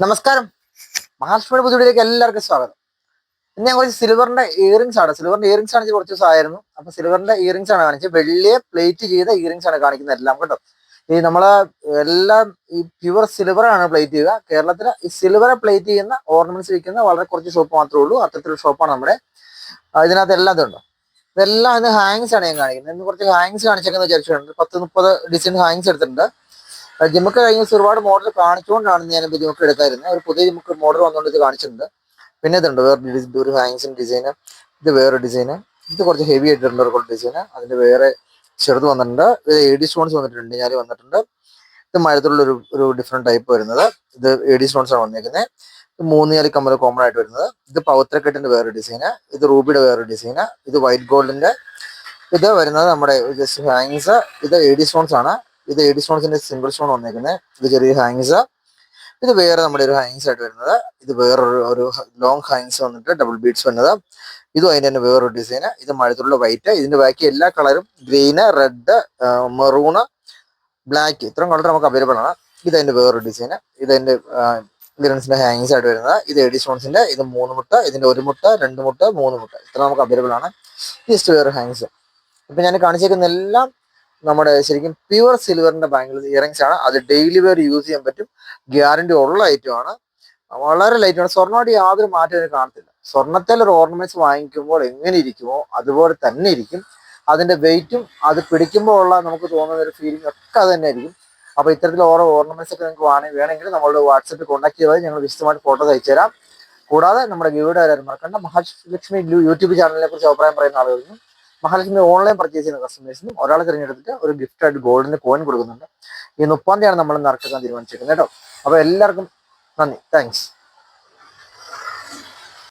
നമസ്കാരം. മഹാലക്ഷ്മിയുടെ പുതുവിലേക്ക് എല്ലാവർക്കും സ്വാഗതം. ഇന്ന് ഞാൻ കുറച്ച് സിൽവറിന്റെ ഇയറിംഗ്സ് ആണ്. സിൽവറിന്റെ ഇയറിംഗ്സ് കാണിച്ച് കുറച്ച് ദിവസമായിരുന്നു അപ്പൊ സിൽവറിന്റെ ഇയറിംഗ്സ് ആണ് കാണിച്ചത്. വെള്ളിയെ പ്ലേറ്റ് ചെയ്ത ഇയറിംഗ്സ് ആണ് കാണിക്കുന്നത് എല്ലാം കേട്ടോ. ഈ നമ്മളെ എല്ലാം ഈ പ്യുവർ സിൽവർ ആണ് പ്ലേറ്റ് ചെയ്യുക. കേരളത്തിൽ ഈ സിൽവറെ പ്ലേറ്റ് ചെയ്യുന്ന ഓർണമെന്റ്സ് വിൽക്കുന്ന വളരെ കുറച്ച് ഷോപ്പ് മാത്രമേ ഉള്ളൂ. അത്തരത്തിലുള്ള ഷോപ്പാണ് നമ്മുടെ ഇതിനകത്ത് എല്ലാം ഇതുണ്ടോ. ഇതെല്ലാം ഇന്ന് ഹാങ്സ് ആണ് ഞാൻ കാണിക്കുന്നത്. ഇന്ന് കുറച്ച് ഹാങ്സ് കാണിച്ചേക്കുന്ന വിചാരിച്ചിട്ടുണ്ട്. പത്ത് മുപ്പത് ഡിസൈൻ ഹാങ്സ് എടുത്തിട്ടുണ്ട്. ജിമ്മക്ക് കഴിഞ്ഞ ദിവസം ഒരുപാട് മോഡൽ കാണിച്ചുകൊണ്ടാണ് ഞാൻ ജിമ്മക്ക് എടുക്കാതിരുന്നത് ഒരു പുതിയ ജിമ്മക്ക് മോഡൽ വന്നുകൊണ്ട് ഇത് കാണിച്ചിട്ടുണ്ട്. പിന്നെ ഇതുണ്ട് വേറെ ഒരു ഹാങ്സിന്റെ ഡിസൈന് ഇത് വേറെ ഡിസൈന് ഇത് കുറച്ച് ഹെവി ആയിട്ടുണ്ട് ഒരു ഡിസൈന് അതിന്റെ വേറെ ചെറുത് വന്നിട്ടുണ്ട്. ഇത് എ ഡി സ്റ്റോൺസ് വന്നിട്ടുണ്ട് ഞാൻ വന്നിട്ടുണ്ട്. ഇത് മരത്തിലുള്ള ഒരു ഒരു ഡിഫറെന്റ് ടൈപ്പ് വരുന്നത്. ഇത് എ ഡി സ്റ്റോൺസ് ആണ് വന്നിരിക്കുന്നത് മൂന്ന് നാല് കമ്മൽ കോമൺ ആയിട്ട് വരുന്നത്. ഇത് പൗത്രക്കെട്ടിന്റെ വേറെ ഡിസൈന് ഇത് റൂബിയുടെ വേറെ ഡിസൈന് ഇത് വൈറ്റ് ഗോൾഡിന്റെ ഇത് വരുന്നത് നമ്മുടെ ജസ്റ്റ് ഹാങ്സ് ഇത് എ ഡി സ്റ്റോൺസ് ആണ്. ഇത് എയ്ഡി സ്റ്റോൺസിന്റെ സിംഗിൾ സ്റ്റോൺ വന്നേക്കുന്നത് ഇത് ചെറിയ ഹാങ്സ് ഇത് വേറെ നമ്മുടെ ഒരു ഹാങ്സ് ആയിട്ട് വരുന്നത്. ഇത് വേറൊരു ഒരു ലോങ് ഹാങ്സ് വന്നിട്ട് ഡബിൾ ബീഡ്സ് വരുന്നത് ഇതും അതിന്റെ തന്നെ വേറൊരു ഡിസൈന് ഇത് മഴത്തുള്ള വൈറ്റ് ഇതിന്റെ ബാക്കി എല്ലാ കളറും ഗ്രീന് റെഡ് മെറൂണ് ബ്ലാക്ക് ഇത്രയും കളർ നമുക്ക് അവൈലബിൾ ആണ്. ഇത് അതിന്റെ വേറൊരു ഡിസൈൻ ഇത് അതിന്റെ ലിറൻസിന്റെ ഹാങ്സ് ആയിട്ട് വരുന്നത്. ഇത് എഡി സ്റ്റോൺസിന്റെ ഇത് മൂന്ന് മുട്ട ഇതിന്റെ ഒരു മുട്ട രണ്ട് മുട്ട മൂന്ന് മുട്ട. ഇത്ര നമുക്ക് അവൈലബിൾ ആണ്. ജസ്റ്റ് വേറെ ഹാങ്സ് ഇപ്പൊ ഞാൻ കാണിച്ചേക്കുന്ന എല്ലാം നമ്മുടെ ശരിക്കും പ്യുവർ സിൽവറിന്റെ ബാങ്കിൾ ഇയറിങ്സ് ആണ്. അത് ഡെയിലി വെയർ യൂസ് ചെയ്യാൻ പറ്റും. ഗ്യാരണ്ടി ഉള്ള ഐറ്റം ആണ്. വളരെ ലൈറ്റ് ആണ്. സ്വർണമായിട്ട് യാതൊരു മാറ്റം കാണത്തില്ല. സ്വർണത്തിൽ ഒരു ഓർണമെന്റ്സ് വാങ്ങിക്കുമ്പോൾ എങ്ങനെ ഇരിക്കുമോ അതുപോലെ തന്നെ ഇരിക്കും. അതിന്റെ വെയിറ്റും അത് പിടിക്കുമ്പോൾ ഉള്ള നമുക്ക് തോന്നുന്ന ഒരു ഫീലിംഗ് ഒക്കെ അത് തന്നെ ആയിരിക്കും. അപ്പൊ ഇത്തരത്തിൽ ഓരോ ഓർണമെന്റ്സ് ഒക്കെ നിങ്ങൾക്ക് വേണമെങ്കിൽ വേണമെങ്കിൽ നമ്മളുടെ വാട്സപ്പിൽ കോൺടാക്ട് ചെയ്താൽ ഞങ്ങൾ വിശദമായിട്ട് ഫോട്ടോസ് അയച്ചു തരാം. കൂടാതെ നമ്മുടെ ഗീവിടെ മറക്കണ്ട. മഹാലക്ഷ്മി യൂട്യൂബ് ചാനലിനെ കുറിച്ച് അഭിപ്രായം പറയുന്ന ആളുകൾക്കും മഹാലക്ഷ്മി ഓൺലൈൻ പർച്ചേസ് ചെയ്യുന്ന കസ്റ്റമേഴ്സിനും ഒരാളെ തിരഞ്ഞെടുത്തിട്ട് ഒരു ഗിഫ്റ്റ് ആയിട്ട് ഗോൾഡിന് കോയിൻ കൊടുക്കുന്നുണ്ട്. ഈ മുപ്പാം തീയതിയാണ് നമ്മൾ നടക്കാൻ തീരുമാനിച്ചിരിക്കുന്നത് കേട്ടോ. അപ്പോൾ എല്ലാവർക്കും നന്ദി. താങ്ക്സ്